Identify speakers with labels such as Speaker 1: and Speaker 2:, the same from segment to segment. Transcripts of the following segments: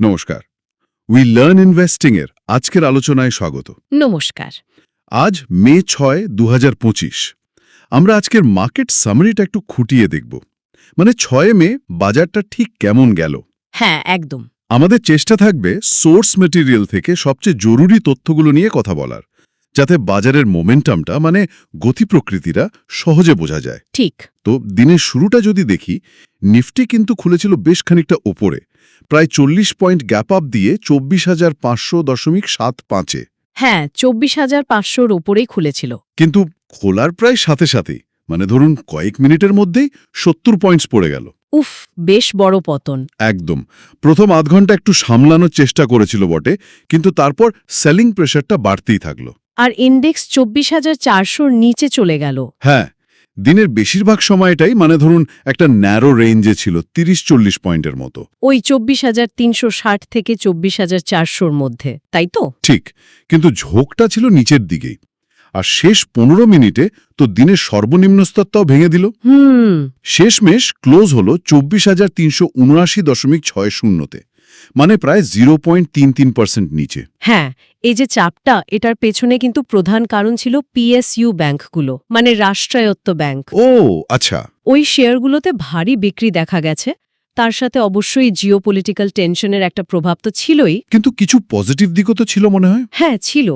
Speaker 1: নমস্কার। We learn investing এর আজকের আলোচনায় স্বাগত।
Speaker 2: নমস্কার।
Speaker 1: আজ মে ছয় দু আমরা আজকের মার্কেট সামারিটা একটু খুঁটিয়ে দেখব। মানে ছয় মে বাজারটা ঠিক কেমন গেল?
Speaker 2: হ্যাঁ একদম।
Speaker 1: আমাদের চেষ্টা থাকবে সোর্স মেটেরিয়াল থেকে সবচেয়ে জরুরি তথ্যগুলো নিয়ে কথা বলার যাতে বাজারের মোমেন্টামটা মানে গতি প্রকৃতিরা সহজে বোঝা যায়।
Speaker 2: ঠিক।
Speaker 1: তো দিনের শুরুটা যদি দেখি নিফটি কিন্তু খুলেছিল বেশ খানিকটা ওপরে। প্রায় চল্লিশ পয়েন্ট গ্যাপ আপ দিয়ে চব্বিশ হাজার পাঁচশো দশমিক সাত পাঁচে।
Speaker 2: হ্যাঁ চব্বিশ হাজার পাঁচশোর ওপরেই খুলেছিল।
Speaker 1: কিন্তু খোলার প্রায় সাথে সাথেই মানে ধরুন কয়েক মিনিটের মধ্যেই সত্তর পয়েন্টস পড়ে গেল।
Speaker 2: উফ বেশ বড় পতন।
Speaker 1: একদম। প্রথম আধ ঘণ্টা একটু সামলানোর চেষ্টা করেছিল বটে কিন্তু তারপর সেলিং প্রেশারটা বাড়তেই থাকল।
Speaker 2: আর ইন্ডেক্স চব্বিশ হাজার চারশোর নিচে চলে গেল।
Speaker 1: হ্যাঁ দিনের বেশিরভাগ সময়টাই মানে ধরুন একটা ন্যারো রেঞ্জে ছিল তিরিশ চল্লিশ পয়েন্টের মতো।
Speaker 2: ওই চব্বিশ হাজার তিনশো ষাট থেকে চব্বিশ হাজার চারশোর মধ্যে তাই তো?
Speaker 1: ঠিক কিন্তু ঝোঁকটা ছিল নিচের দিকেই। আর শেষ পনেরো মিনিটে তো দিনের সর্বনিম্ন স্তরটাও ভেঙে দিল।
Speaker 2: হুম।
Speaker 1: শেষমেশ ক্লোজ হল চব্বিশ হাজার তিনশো উনআশি দশমিক ছয় শূন্যতে। মানে প্রায় জিরো পয়েন্ট তিন তিন পার্সেন্ট নিচে।
Speaker 2: হ্যাঁ এই যে চাপটা এটার পেছনে কিন্তু প্রধান কারণ ছিল পিএসইউ ব্যাংকগুলো মানে রাষ্ট্রায়ত্ত ব্যাংক।
Speaker 1: ও আচ্ছা।
Speaker 2: ওই শেয়ারগুলোতে ভারী বিক্রি দেখা গেছে। তার সাথে অবশ্যই জিওপলিটিক্যাল টেনশনের একটা প্রভাব তো ছিলই।
Speaker 1: কিন্তু কিছু পজিটিভ দিকও তো ছিল মনে হয়?
Speaker 2: হ্যাঁ ছিল।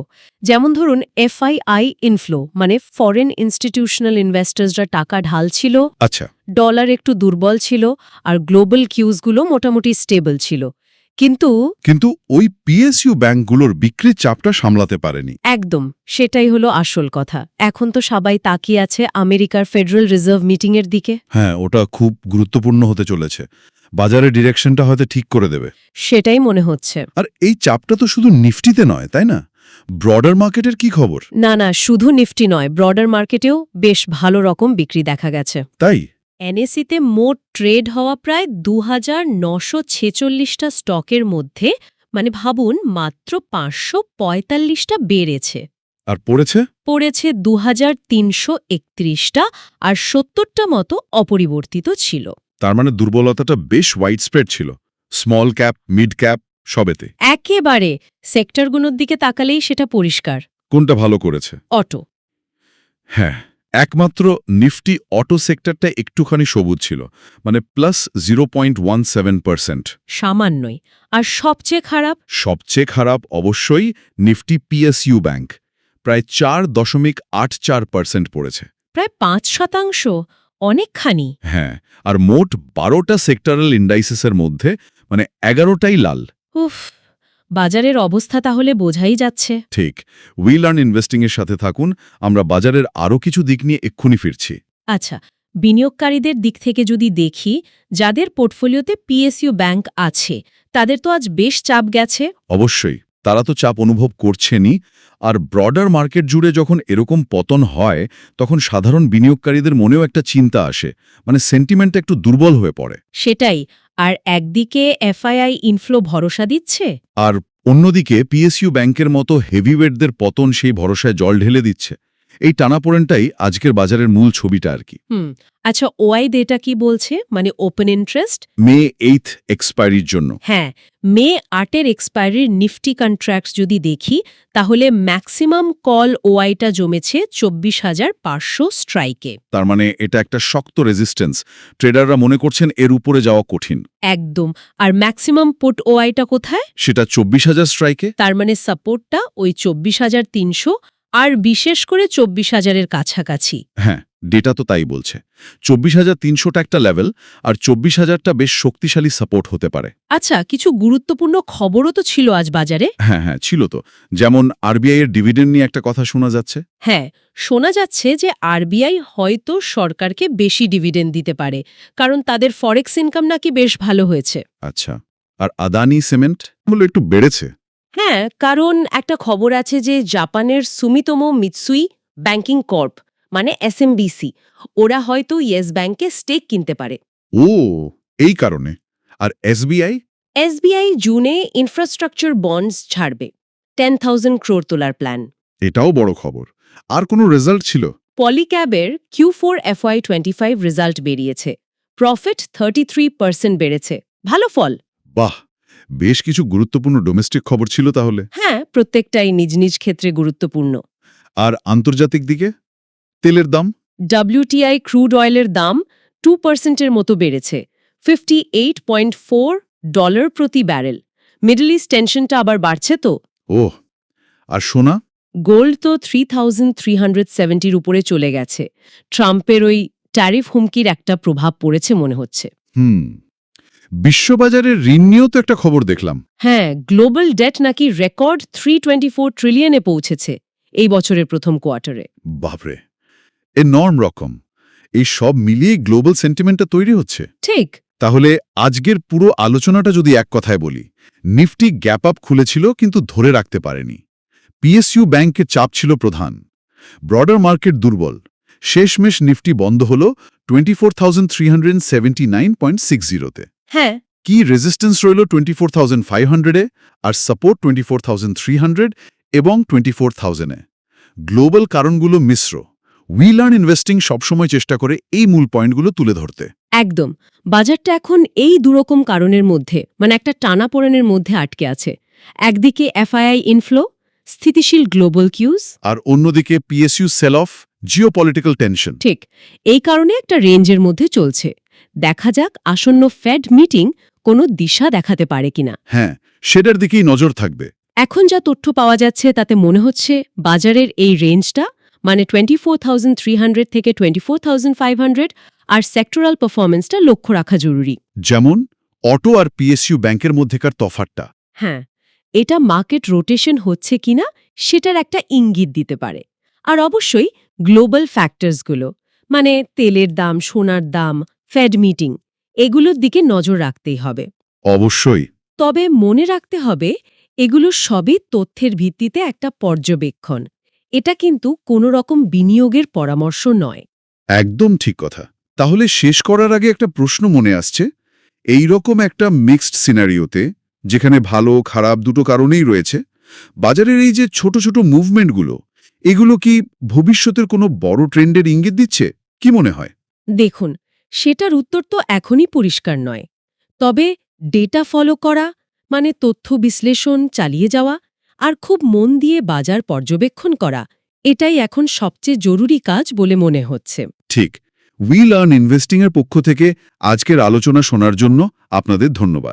Speaker 2: যেমন ধরুন এফআইআই ইনফ্লো মানে ফরেন ইনস্টিটিউশনাল ইনভেস্টার্সরা টাকা ঢাল ছিল
Speaker 1: আচ্ছা।
Speaker 2: ডলার একটু দুর্বল ছিল আর গ্লোবাল কিউজগুলো মোটামুটি স্টেবল ছিল। কিন্তু
Speaker 1: কিন্তু ওই পিএসইউ ব্যাংকগুলোর বিক্রির চাপটা সামলাতে পারেনি।
Speaker 2: একদম সেটাই হলো আসল কথা। এখন তো সবাই তাকিয়ে আছে আমেরিকার ফেডারেল রিজার্ভ মিটিংয়ের দিকে।
Speaker 1: হ্যাঁ ওটা খুব গুরুত্বপূর্ণ হতে চলেছে। বাজারের ডিরেকশনটা হয়তো ঠিক করে দেবে।
Speaker 2: সেটাই মনে হচ্ছে।
Speaker 1: আর এই চাপটা তো শুধু নিফটিতে নয় তাই না? ব্রডার মার্কেটের কি খবর?
Speaker 2: না না শুধু নিফটি নয় ব্রডার মার্কেটেও বেশ ভালো রকম বিক্রি দেখা গেছে।
Speaker 1: তাই?
Speaker 2: এনএসিতে মোট ট্রেড হওয়া প্রায় দু হাজার নশো ছেচল্লিশটা স্টকের মধ্যে মানে ভাবুন মাত্র পাঁচশো পঁয়তাল্লিশটা বেড়েছে।
Speaker 1: আর পড়েছে?
Speaker 2: পড়েছে দু হাজার তিনশো একত্রিশটা আর সত্তরটা মতো অপরিবর্তিত ছিল।
Speaker 1: তার মানে দুর্বলতাটা বেশ ওয়াইড স্প্রেড ছিল। স্মল ক্যাপ মিড ক্যাপ সবেতে।
Speaker 2: একেবারে সেক্টরগুলোর দিকে তাকালেই সেটা পরিষ্কার।
Speaker 1: কোনটা ভালো করেছে?
Speaker 2: অটো।
Speaker 1: হ্যাঁ। একমাত্র নিফটি অটো সেক্টরটা একটুখানি সবুজ ছিল মানে plus zero point one seven percent
Speaker 2: সামান্যই। আর সবচেয়ে খারাপ?
Speaker 1: সবচেয়ে খারাপ অবশ্যই নিফটি পিএসইউ ব্যাংক প্রায় চার দশমিক আট চার পার্সেন্ট পড়েছে।
Speaker 2: প্রায় পাঁচ শতাংশ? অনেকখানি।
Speaker 1: হ্যাঁ আর মোট বারোটা সেক্টরাল ইন্ডাইসিসের মধ্যে মানে এগারোটাই লাল।
Speaker 2: উফ। বাজারের অবস্থা তাহলে বোঝাই যাচ্ছে।
Speaker 1: ঠিক। উইল আর্ন ইনভেস্টিংয়ের সাথে থাকুন। আমরা বাজারের আরও কিছু দিক নিয়ে এক্ষুনি ফিরছি।
Speaker 2: আচ্ছা বিনিয়োগকারীদের দিক থেকে যদি দেখি যাদের পোর্টফোলিওতে পিএসইউ ব্যাংক আছে তাদের তো আজ বেশ চাপ গেছে।
Speaker 1: অবশ্যই। তারা তো চাপ অনুভব করছেনই আর ব্রডার মার্কেট জুড়ে যখন এরকম পতন হয় তখন সাধারণ বিনিয়োগকারীদের মনেও একটা চিন্তা আসে মানে সেন্টিমেন্টটা একটু দুর্বল হয়ে পড়ে।
Speaker 2: সেটাই আর একদিকে এফআইআই ইনফ্লো ভরসা দিচ্ছে?
Speaker 1: আর অন্যদিকে পিএসইউ ব্যাংকের মতো হেভিওয়েটদের পতন সেই ভরসায় জল ঢেলে দিচ্ছে। এই টানাপোড়েনটাই আজকের বাজারের মূল ছবিটা আর কি।
Speaker 2: হুম আচ্ছা ওআই ডেটা কি বলছে? মানে ওপেন ইন্টারেস্ট
Speaker 1: মে এইথ এক্সপায়ারির জন্য।
Speaker 2: হ্যাঁ মে আটের এক্সপায়ারির নিফটি কন্ট্রাক্টস যদি দেখি তাহলে ম্যাক্সিমাম কল ওআইটা জমেছে চব্বিশ হাজার পাঁচশো স্ট্রাইকে
Speaker 1: তার মানে এটা একটা শক্ত রেজিস্ট্যান্স ট্রেডাররা মনে করছেন এর উপরে যাওয়া কঠিন।
Speaker 2: একদম। আর ম্যাক্সিমাম পুট ওআইটা কোথায়?
Speaker 1: সেটা চব্বিশ হাজার স্ট্রাইকে
Speaker 2: তার মানে সাপোর্টটা ওই চব্বিশ হাজার তিনশো আর বিশেষ করে চব্বিশ হাজারের কাছাকাছি।
Speaker 1: হ্যাঁ ডেটা তো তাই বলছে। চব্বিশ হাজার তিনশোটা একটা লেভেল আর চব্বিশ হাজারটা বেশ শক্তিশালী সাপোর্ট হতে পারে।
Speaker 2: আচ্ছা কিছু গুরুত্বপূর্ণ খবরও তো ছিল আজ বাজারে?
Speaker 1: হ্যাঁ হ্যাঁ ছিল তো। যেমন আরবিআই এর ডিভিডেন্ড নিয়ে একটা কথা শোনা যাচ্ছে।
Speaker 2: হ্যাঁ শোনা যাচ্ছে যে আরবিআই হয়তো সরকারকে বেশি ডিভিডেন্ড দিতে পারে কারণ তাদের ফরেক্স ইনকাম নাকি বেশ ভালো হয়েছে।
Speaker 1: আচ্ছা আর আদানি সিমেন্ট একটু বেড়েছে।
Speaker 2: হ্যাঁ কারণ একটা খবর আছে যে জাপানের সুমিতোমো মিৎসুই ব্যাংকিং কর্প মানে এসএমবিসি ওরা হয়তো ইয়েস ব্যাংকে স্টেক কিনতে পারে।
Speaker 1: ও এই কারণে। আর এসবিআই
Speaker 2: এসবিআই জুনে ইনফ্রাস্ট্রাকচার বন্ডস ছাড়বে। টেন থাউজেন্ড ক্রোর তোলার প্ল্যান
Speaker 1: এটাও বড় খবর। আর কোনো রেজাল্ট ছিল?
Speaker 2: পলিক্যাবের Q four FY twenty five result বেরিয়েছে। প্রফিট থার্টি থ্রি পার্সেন্ট বেড়েছে। ভালো ফল।
Speaker 1: বাহ! বেশ কিছু গুরুত্বপূর্ণ ডোমেস্টিক খবর ছিল তাহলে?
Speaker 2: হ্যাঁ প্রত্যেকটাই নিজ নিজ ক্ষেত্রে গুরুত্বপূর্ণ।
Speaker 1: আর আন্তর্জাতিক দিকে? তেলের দাম?
Speaker 2: ডব্লিউটিআই ক্রুড অয়েলের দাম টু পার্সেন্টের মতো বেড়েছে fifty eight point four dollar প্রতি ব্যারেল মিডল ইস্ট টেনশনটা আবার বাড়ছে তো।
Speaker 1: ওহ আর সোনা?
Speaker 2: গোল্ড তো থ্রি থাউজেন্ড থ্রি হান্ড্রেড সেভেন্টির উপরে চলে গেছে। ট্রাম্পের ওই ট্যারিফ হুমকির একটা প্রভাব পড়েছে মনে হচ্ছে।
Speaker 1: হুম। বিশ্ববাজারের ঋণ নিয়েও তো একটা খবর দেখলাম।
Speaker 2: হ্যাঁ গ্লোবাল ডেট নাকি রেকর্ড থ্রি ট্রিলিয়নে পৌঁছেছে এই বছরের প্রথম কোয়ার্টারে।
Speaker 1: বাপরে এ নর্ম রকম। এই সব মিলিয়ে গ্লোবাল সেন্টিমেন্টটা তৈরি হচ্ছে।
Speaker 2: ঠিক।
Speaker 1: তাহলে আজকের পুরো আলোচনাটা যদি এক কথায় বলি নিফটি গ্যাপ আপ খুলেছিল কিন্তু ধরে রাখতে পারেনি। পিএসইউ ব্যাংকের চাপ ছিল প্রধান। ব্রডার মার্কেট দুর্বল। শেষমেশ নিফটি বন্ধ হল twenty four thousand three hundred seventy nine point six জিরোতে
Speaker 2: হ্যাঁ।
Speaker 1: কি রেজিস্ট্যান্স রইল টোয়েন্টি ফোর থাউজেন্ড ফাইভ হান্ড্রেডে আর support twenty four thousand three hundred এবং টোয়েন্টি ফোর থাউজেন্ডে গ্লোবাল কারণগুলো মিশ্র। উই লার্ন ইনভেস্টিং সবসময় চেষ্টা করে এই মূল পয়েন্টগুলো তুলে ধরতে।
Speaker 2: একদম। বাজারটা এখন এই দুরকম কারণের মধ্যে মানে একটা টানাপোড়েনের মধ্যে আটকে আছে। একদিকে এফআইআই ইনফ্লো স্থিতিশীল গ্লোবাল কিউজ
Speaker 1: আর অন্যদিকে PSU sell off geopolitical tension
Speaker 2: ঠিক। এই কারণে একটা রেঞ্জের মধ্যে চলছে। দেখা যাক আসন্ন ফেড মিটিং কোনো দিশা দেখাতে পারে কিনা।
Speaker 1: হ্যাঁ সেটার দিকেই নজর থাকবে।
Speaker 2: এখন যা তথ্য পাওয়া যাচ্ছে তাতে মনে হচ্ছে বাজারের এই রেঞ্জটা মানে টোয়েন্টি থেকে টোয়েন্টি আর সেক্টরাল পারফরমেন্সটা লক্ষ্য রাখা জরুরি।
Speaker 1: যেমন অটো আর পিএসইউ ব্যাংকের মধ্যেকার তফাতটা
Speaker 2: হ্যাঁ এটা মার্কেট রোটেশন হচ্ছে কিনা সেটার একটা ইঙ্গিত দিতে পারে। আর অবশ্যই গ্লোবাল ফ্যাক্টরসগুলো মানে তেলের দাম সোনার দাম ফেড মিটিং এগুলোর দিকে নজর রাখতেই হবে।
Speaker 1: অবশ্যই।
Speaker 2: তবে মনে রাখতে হবে এগুলো সবই তথ্যের ভিত্তিতে একটা পর্যবেক্ষণ। এটা কিন্তু কোনো রকম বিনিয়োগের পরামর্শ নয়।
Speaker 1: একদম ঠিক কথা। তাহলে শেষ করার আগে একটা প্রশ্ন মনে আসছে। এই রকম একটা মিক্সড সিনারিওতে যেখানে ভালো খারাপ দুটো কারণেই রয়েছে বাজারের এই যে ছোট ছোট মুভমেন্টগুলো এগুলো কি ভবিষ্যতের কোনো বড় ট্রেন্ডের ইঙ্গিত দিচ্ছে? কি মনে হয়?
Speaker 2: দেখুন সেটার উত্তর তো এখনই পরিষ্কার নয়। তবে ডেটা ফলো করা মানে তথ্য বিশ্লেষণ, চালিয়ে যাওয়া, আর খুব মন দিয়ে বাজার পর্যবেক্ষণ করা, এটাই এখন সবচেয়ে জরুরি কাজ বলে মনে হচ্ছে।
Speaker 1: ঠিক। উই লার্ন ইনভেস্টিংয়ের পক্ষ থেকে আজকের আলোচনা শোনার জন্য আপনাদের ধন্যবাদ।